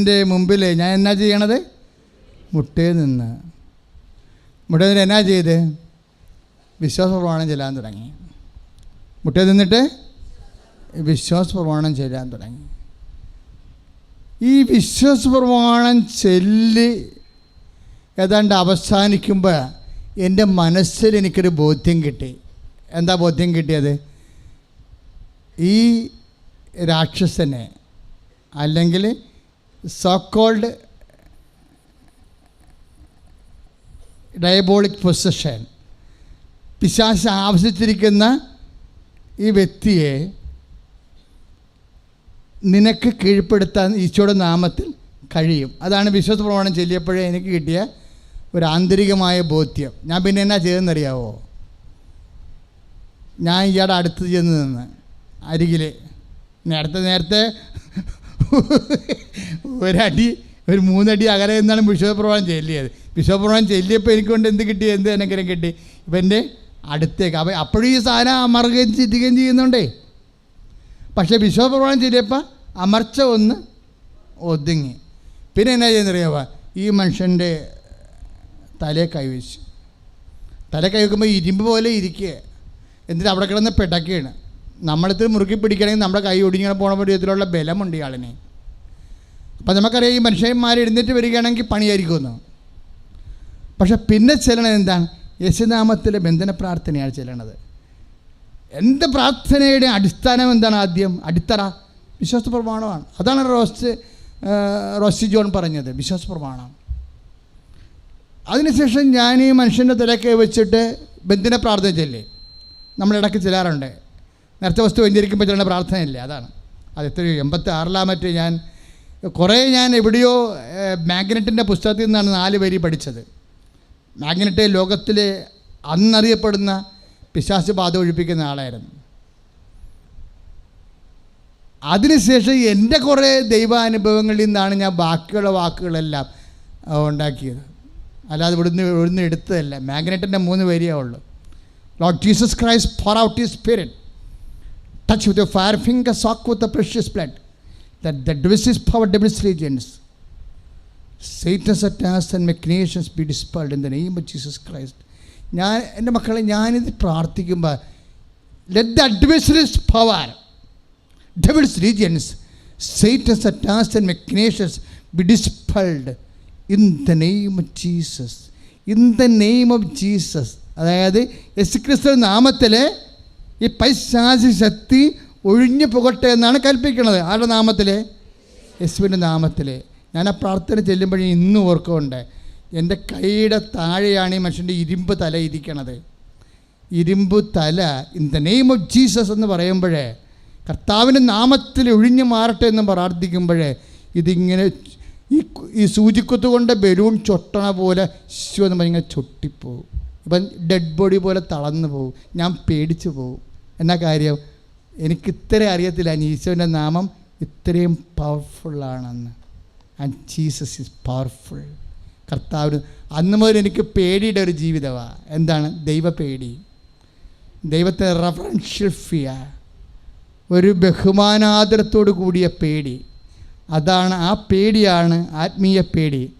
എന്റെ മുമ്പിൽ ഞാൻ എന്നാ ചെയ്യണത്? മുട്ടേ നിന്ന്. മുട്ടയിൽ നിന്ന് എന്നാ ചെയ്ത്? വിശ്വാസ പ്രമാണം ചെല്ലാൻ തുടങ്ങി. മുട്ടയിൽ നിന്നിട്ട് വിശ്വാസ പ്രമാണം ചെല്ലാൻ തുടങ്ങി. ഈ വിശ്വാസ പ്രമാണം ചെല്ലി ഏതാണ്ട് അവസാനിക്കുമ്പോൾ എന്റെ മനസ്സിൽ എനിക്കൊരു ബോധ്യം കിട്ടി. എന്താ ബോധ്യം കിട്ടിയത്? ഈ രാക്ഷസനെ അല്ലെങ്കിൽ സോക്കോൾഡ് ഡയബോളിക് പൊസഷൻ പിശാശ ആവശ്യത്തിരിക്കുന്ന ഈ വ്യക്തിയെ നിനക്ക് കീഴ്പ്പെടുത്താൻ ഈശോയുടെ നാമത്തിൽ കഴിയും. അതാണ് വിശ്വാസ പ്രമാണം ചൊല്ലിയപ്പോഴേ എനിക്ക് കിട്ടിയ ഒരു ആന്തരികമായ ബോധ്യം. ഞാൻ പിന്നെ എന്നാ ചെയ്തെന്നറിയാവോ ഞാൻ ഇയാളുടെ അടുത്ത് ചെന്ന് നിന്ന് അരികിൽ നേരത്തെ നേരത്തെ ഒരടി ഒരു മൂന്നടി അകലെ എന്നാണ് വിശ്വപ്രമാണം ചെല്ലിയത്. വിശ്വപ്രമാണം ചെല്ലിയപ്പോൾ എനിക്ക് കൊണ്ട് എന്ത് കിട്ടി? എന്ത് അനുഗ്രഹം കിട്ടി? ഇപ്പം എന്റെ അടുത്തേക്ക്. അപ്പം അപ്പോഴും ഈ സാധനം അമറുകയും ചിന്തിക്കുകയും ചെയ്യുന്നുണ്ടേ. പക്ഷേ വിശ്വപ്രമാണം ചെല്ലിയപ്പോൾ അമർച്ച ഒന്ന് ഒതുങ്ങി. പിന്നെ എന്നാ ചെയ്യുന്നറിയാവുക ഈ മനുഷ്യന്റെ തലയെ കൈവച്ചു തല കൈവയ്ക്കുമ്പോൾ ഇരുമ്പ് പോലെ ഇരിക്കുക. എന്നിട്ട് അവിടെ കിടന്ന് പിടക്കുകയാണ്. നമ്മളിത് മുറുക്കി പിടിക്കണമെങ്കിൽ നമ്മുടെ കൈ ഒടിഞ്ഞിങ്ങനെ പോണ വിധത്തിലുള്ള ബലമുണ്ട് ഇയാളിനെ. അപ്പം നമുക്കറിയാം ഈ മനുഷ്യന്മാർ എഴുന്നേറ്റ് വരികയാണെങ്കിൽ പണിയായിരിക്കുമെന്ന്? പക്ഷെ പിന്നെ ചെല്ലണത് എന്താണ്? യശുനാമത്തിലെ ബന്ധന പ്രാർത്ഥനയാണ് ചെല്ലണത്. എന്ത് പ്രാർത്ഥനയുടെ അടിസ്ഥാനം എന്താണ് ആദ്യം? അടിത്തറ. വിശ്വാസ പ്രമാണമാണ്. അതാണ് റോസ്റ്റ് റോസ്റ്റി റോസി ജോൺ പറഞ്ഞത്. വിശ്വാസ പ്രമാണം. അതിനുശേഷം ഞാൻ ഈ മനുഷ്യന്റെ തിരക്ക് വെച്ചിട്ട് ബന്ധന പ്രാർത്ഥന ചെല്ലേ. നമ്മളിടയ്ക്ക് ചെല്ലാറുണ്ട്. നേരത്തെ വസ്തു വെഞ്ചരിക്കുമ്പോൾ ചെല്ലേണ്ട പ്രാർത്ഥനയില്ലേ? അതാണ്. അത് എത്രയോ എൺപത്തി ആറിലാമറ്റ് ഞാൻ കുറേ ഞാൻ എവിടെയോ മാഗ്നറ്റിന്റെ പുസ്തകത്തിൽ നിന്നാണ് നാല് വരി പഠിച്ചത്. മാഗ്നറ്റ് ലോകത്തിലെ അന്നറിയപ്പെടുന്ന പിശാസ് ബാധ ഒഴിപ്പിക്കുന്ന ആളായിരുന്നു. അതിനുശേഷം എന്റെ കുറേ ദൈവാനുഭവങ്ങളിൽ നിന്നാണ് ഞാൻ ബാക്കിയുള്ള വാക്കുകളെല്ലാം ഉണ്ടാക്കിയത്. അല്ലാതെ ഇവിടുന്ന് ഇവിടുന്ന് എടുത്തതല്ല. മാഗ്നറ്റിന്റെ മൂന്ന് വരിയേ ഉള്ളൂ. Lord Jesus Christ pour out the spirit touch with fire finger soak with precious blood that the devices power devil's legions, Satan's attacks and machinations be dispelled in the name of Jesus Christ. ഞാൻ എന്റെ മക്കളെ ഞാനിത് പ്രാർത്ഥിക്കുമ്പോൾ let the adversaries power devils regions sites attacks and machinations be dispelled in the name of Jesus in the name of Jesus അതായത് യേശുക്രിസ്തു നാമത്തിൽ ഈ പൈശാചി ശക്തി ഒഴിഞ്ഞു പോകട്ടെ എന്നാണ് കൽപ്പിക്കുന്നത്. ആരുടെ നാമത്തിൽ യേശുവിന്റെ നാമത്തിൽ ഞാൻ ആ പ്രാർത്ഥന ചെല്ലുമ്പോഴേ ഇന്നും ഓർക്കുന്നുണ്ട്. എന്റെ കൈയുടെ താഴെയാണ് ഈ മനുഷ്യന്റെ ഇരുമ്പ് തല ഇരിക്കണത്. ഇരുമ്പ് തല in the name of Jesus എന്ന് പറയുമ്പോഴേ കർത്താവിന്റെ നാമത്തിൽ ഒഴിഞ്ഞു മാറട്ടെ എന്ന് പ്രാർത്ഥിക്കുമ്പോഴേ ഇതിങ്ങനെ ഈ ഈ സൂചിക്കുത്ത് കൊണ്ട് ബലൂൺ ചൊട്ടണ പോലെ ശിശു എന്ന് പറഞ്ഞാൽ ചൊട്ടിപ്പോവും. ഇപ്പം ഡെഡ് ബോഡി പോലെ തളർന്നു പോകും ഞാൻ പേടിച്ചു പോകും എന്നാ കാര്യം? എനിക്ക് ഇത്ര അറിയത്തില്ല. ഈശോന്റെ നാമം ഇത്രയും പവർഫുള്ളാണെന്ന് ആൻഡ് ജീസസ് ഇസ് പവർഫുൾ കർത്താവിന് അന്ന് മുതൽ എനിക്ക് പേടിയുടെ ഒരു ജീവിതമാണ് എന്താണ്? ദൈവപേടി. ദൈവത്തെ റഫറൻഷ്യൽ ഫിയ ഒരു ബഹുമാനാദരത്തോടു കൂടിയ പേടി. അതാണ് ആ പേടിയാണ് ആത്മീയ പേടി.